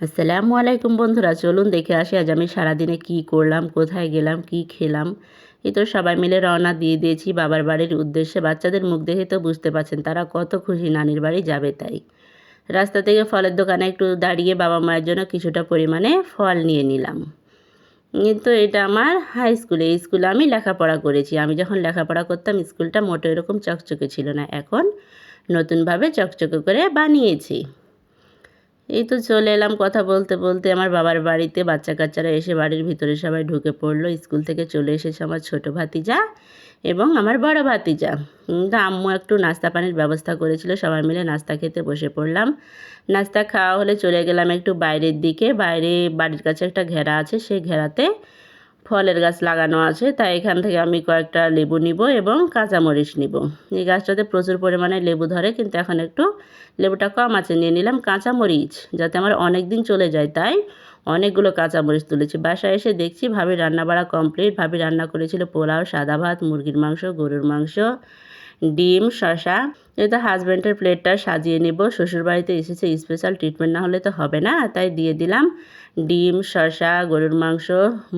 আসসালামু আলাইকুম বন্ধুরা, চলুন দেখে আসি আজ আমি সারাদিনে কি করলাম, কোথায় গেলাম, কি খেলাম। এই তো সবাই মিলে রওনা দিয়ে দিয়েছি, বাবার বাড়ির উদ্দেশ্যে। বাচ্চাদের মুখ দেখে তো বুঝতে পারছেন তারা কত খুশি নানির বাড়ি যাবে তাই। রাস্তা থেকে ফলের দোকানে একটু দাঁড়িয়ে বাবা মায়ের জন্য কিছুটা পরিমাণে ফল নিয়ে নিলাম। কিন্তু এটা আমার হাই স্কুলে, এই স্কুলে আমি লেখাপড়া করেছি। আমি যখন লেখাপড়া করতাম, স্কুলটা মোটো এরকম চকচকে ছিল না। এখন নতুনভাবে চকচকে করে বানিয়েছি। এই তো চলে এলাম কথা বলতে বলতে। আমার বাবার বাড়িতে বাচ্চা কাচ্চারা এসে বাড়ির ভিতরে সবাই ঢুকে পড়ল। স্কুল থেকে চলে এসেছে আমার ছোট ভাতিজা এবং আমার বড় ভাতিজা। কিন্তু আম্মু একটু নাস্তা পানির ব্যবস্থা করেছিল। সবাই মিলে নাস্তা খেতে বসে পড়লাম। নাস্তা খাওয়া হলে চলে গেলাম একটু বাইরের দিকে। বাইরে বাড়ির কাছে একটা ঘেরা আছে। সেই ঘেরাতে ফলের গাছ লাগানো আছে, তাই এখান থেকে আমি কয়েকটা লেবু নিব এবং কাঁচামরিচ নিব। এই গাছটাতে প্রচুর পরিমাণে লেবু ধরে, কিন্তু এখন একটু লেবুটা কম আছে, নিয়ে নিলাম কাঁচামরিচ, যাতে আমার অনেক দিন চলে যায়। তাই অনেকগুলো কাঁচামরিচ তুলেছি। বাসায় এসে দেখছি ভাবি রান্না বাড়া কমপ্লিট ভাবি রান্না করেছিল পোলাও, সাদা ভাত, মুরগির মাংস, গরুর মাংস ডিম শশা তো হাজব্যান্ডের প্লেটটা সাজিয়ে নেব। শ্বশুরবাড়িতে এসেছে স্পেশাল ট্রিটমেন্ট না হলে তো হবে না। তাই দিয়ে দিলাম। ডিম শশা গরুর মাংস,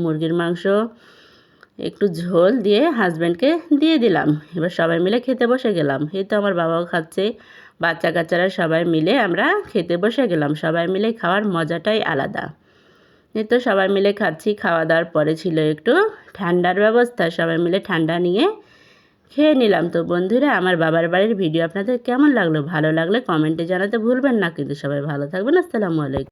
মুরগির মাংস, একটু ঝোল দিয়ে হাজব্যান্ডকে দিয়ে দিলাম। এবার সবাই মিলে খেতে বসে গেলাম। এই তো আমার বাবাও খাচ্ছে। বাচ্চা কাচ্চারা সবাই মিলে আমরা খেতে বসে গেলাম। সবাই মিলে খাওয়ার মজাটাই আলাদা। এই তো সবাই মিলে খাচ্ছি। খাওয়া দাওয়ার পরে ছিল একটু ঠান্ডার ব্যবস্থা। সবাই মিলে ঠান্ডা নিয়ে খেয়ে নিলাম। তো বন্ধুরা, আমার বাবার বাড়ির ভিডিও আপনাদের কেমন লাগল? ভালো লাগলে কমেন্টে জানাতে ভুলবেন না। কিন্তু সবাই ভালো থাকবেন। আসসালামু আলাইকুম।